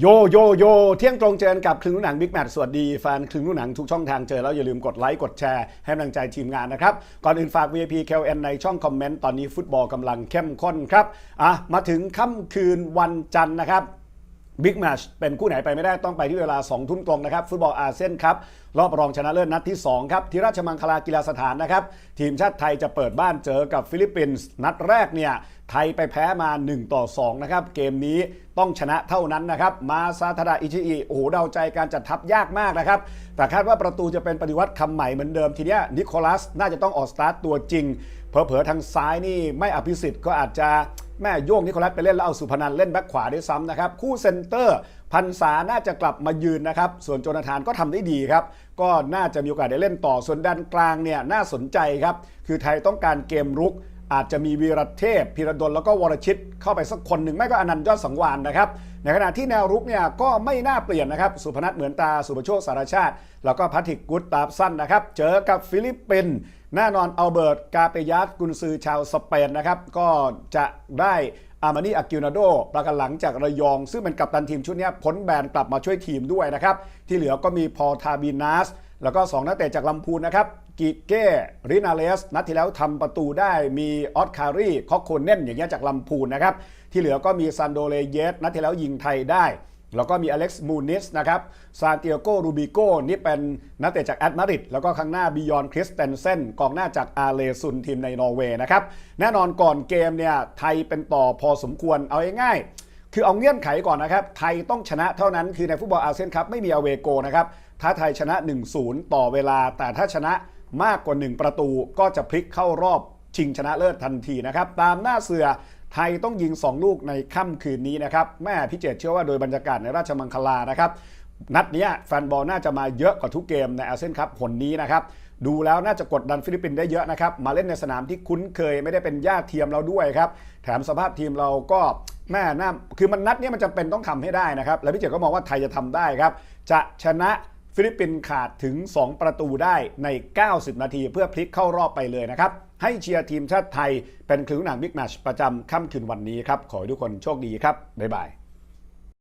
โยโยโยเที่ยงตรงเจอกับคลึงลูกหนังบิ๊กแมทสวัสดีแฟนคลึงลูกหนังทุกช่องทางเจอแล้วอย่าลืมกดไลค์กดแชร์ให้กำลังใจทีมงานนะครับ ก่อนอื่นฝาก VIP KLN ในช่องคอมเมนต์ ตอนนี้ฟุตบอลกำลังเข้มข้นครับอะมาถึงค่ำคืนวันจันทร์นะครับบิ๊กแมชเป็นคู่ไหนไปไม่ได้ต้องไปที่เวลา 2 ทุ่มตรงนะครับ ฟุตบอลอาเซียนครับรอบรองชนะเลิศนัดที่ 2 ครับ ที่ราชมังคลากีฬาสถานนะครับ ทีมชาติไทยจะเปิดบ้านเจอกับฟิลิปปินส์นัดแรกเนี่ย ไทยไปแพ้มา 1 ต่อ 2 นะครับ เกมนี้ต้องชนะเท่านั้นนะครับ มาซาทาดาอิชิอิโอ้โหเดาใจการจัดทัพยากมากนะครับ แต่คาดว่าประตูจะเป็นปฏิวัติคำใหม่เหมือนเดิมทีเนี้ยนิโคลัสน่าจะต้องออกสตาร์ทตัวจริงเผลอๆทางซ้ายนี่ไม่อภิสิทธิ์ก็อาจจะแม่โยงนิโคลัสไปเล่นแล้วเอาสุพนันเล่นแบ็คขวาด้วยซ้ำนะครับ คู่เซนเตอร์พันษาน่าจะกลับมายืนนะครับ ส่วนโจนาธานก็ทำได้ดีครับ ก็น่าจะมีโอกาสได้เล่นต่อส่วนด้านกลางเนี่ยน่าสนใจครับ คือไทยต้องการเกมรุก อาจจะมีวีรเทพพิรดลแล้วก็วรชิตเข้าไปสักคนหนึ่งไม่ก็อนันต์ยอดสังวานนะครับ ในขณะที่แนวรุกเนี่ยก็ไม่น่าเปลี่ยนนะครับ สุพนัทเหมือนตาสุประโชคสารชาติ แล้วก็พัทิกกุตตาบสั้นนะครับ เจอกับฟิลิปปินส์แน่นอนอัลเบิร์ตกาเปยัสกุนซือชาวสเปนนะครับก็จะได้อามานีอากิวนาโดประกันหลังจากระยอง ซึ่งเป็นกัปตันทีมชุดนี้พ้นแบนกลับมาช่วยทีมด้วยนะครับที่เหลือก็มีพอทาบินัส แล้วก็ 2 นักเตะจากลำพูนนะครับกิเก้รินาเลส นัดที่แล้วทำประตูได้มีออสคารีคอกโคเน่นอย่างเงี้ยจากลำพูนนะครับ ที่เหลือก็มีซันโดเลเยส นัดที่แล้วยิงไทยได้ แล้วก็มีอเล็กซ์มูนิสนะครับซานติอาโกรูบิโกนี่เป็นนักเตะจากแอตมาดริดแล้วก็ข้างหน้าบิยอนคริสเตนเซนกองหน้าจากอาเลซุนทีมในนอร์เวย์นะครับแน่นอนก่อนเกมเนี่ยไทยเป็นต่อพอสมควรเอาง่ายๆคือเอาเงื่อนไขก่อนนะครับ ไทยต้องชนะเท่านั้น คือในฟุตบอลอาเซียนครับไม่มีอเวโกนะครับ ถ้าไทยชนะ 1-0 ต่อเวลา แต่ถ้าชนะมากกว่า 1 ประตูก็จะพลิกเข้ารอบชิงชนะเลิศทันทีนะครับ ตามหน้าเสือไทยต้องยิง 2 ลูกในค่ำคืนนี้นะครับ แม่พี่เจตเชื่อว่าโดยบรรยากาศในราชมังคลานะครับ นัดนี้แฟนบอลน่าจะมาเยอะกว่าทุกเกมในอาเซียนคัพผลนี้นะครับ ดูแล้วน่าจะกดดันฟิลิปปินส์ได้เยอะนะครับ มาเล่นในสนามที่คุ้นเคยไม่ได้เป็นญาติเทียมเราด้วยครับ แถมสภาพทีมเราก็แม่น่าคือมันนัดนี้มันจำเป็นต้องทำให้ได้นะครับ แล้วพี่เจตก็มองว่าไทยจะทำได้ครับ จะชนะ ฟิลิปปินส์ขาดถึง 2 ประตูได้ใน 90 นาทีเพื่อพลิกเข้ารอบไปเลยนะครับ ให้เชียร์ทีมชาติไทยเป็นคลึงหนังบิ๊กแมชประจำค่ำคืนวันนี้ครับ ขอให้ทุกคนโชคดีครับ บ๊ายบาย